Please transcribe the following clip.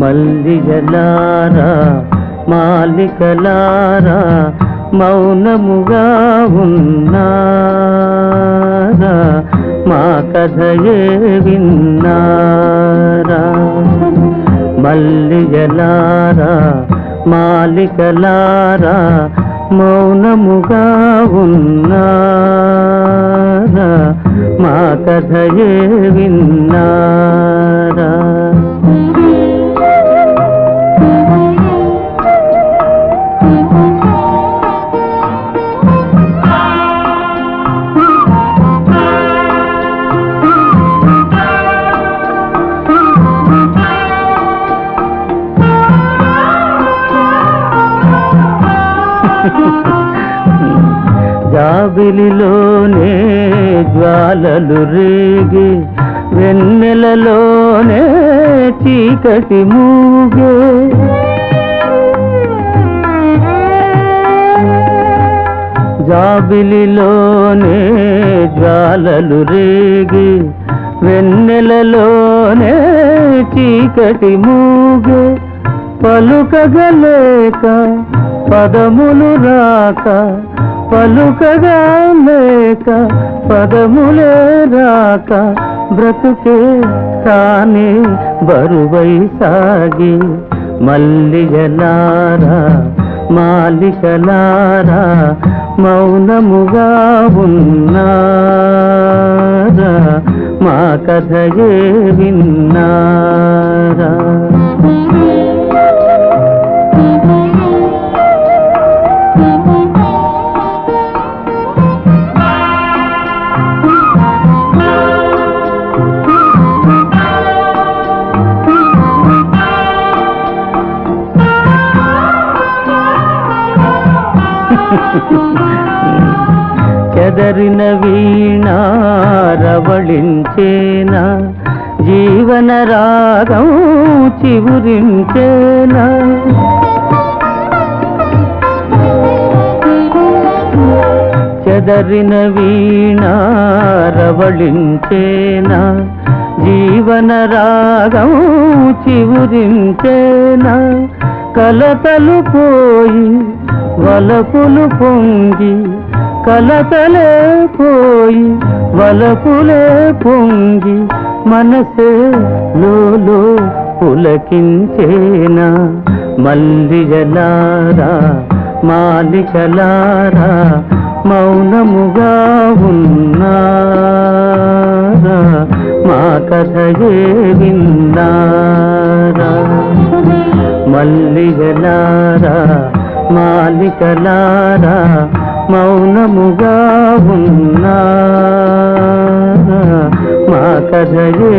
మల్లిగలారా మాలికలారా మౌనముగా ఉన్నారా? మా కథయే విన్నారా? మల్లిగలారా మాలికలారా మౌనముగా ఉన్నారా? మా కథయే విన్నారా? జాబిలిలోనే జ్వాలలు రేగి వెన్నెలలోనే చీకటి మూగే. జాబిలిలోనే జ్వాలలు రేగి వెన్నెలలోనే చీకటి మూగే. పలుకగలేక పదములు రాక పలుకగా లేక పదములే రాక బ్రతుకే కాని బరువై సాగి మల్లిగలారా మాలికలారా మౌనముగా ఉన్నారా మా కథయే విన్నారా? చెదరిన వీణారవళించేనా జీవన రాగం చివురించేనా? చెదరిన వీణారవళించేనా జీవన రాగం చివురించేనా? కలతలు పోయి వలపులు పొంగి కలతలే పోయి వలపులే పొంగి మనసే లోలో పులకించేనా? మల్లిగలారా మాలికలారా మౌనముగా ఉన్నారా? మా కథయే విన్నారా? మల్లిగలారా మాలికలారా మౌనముగా ఉన్నా. మా కథయే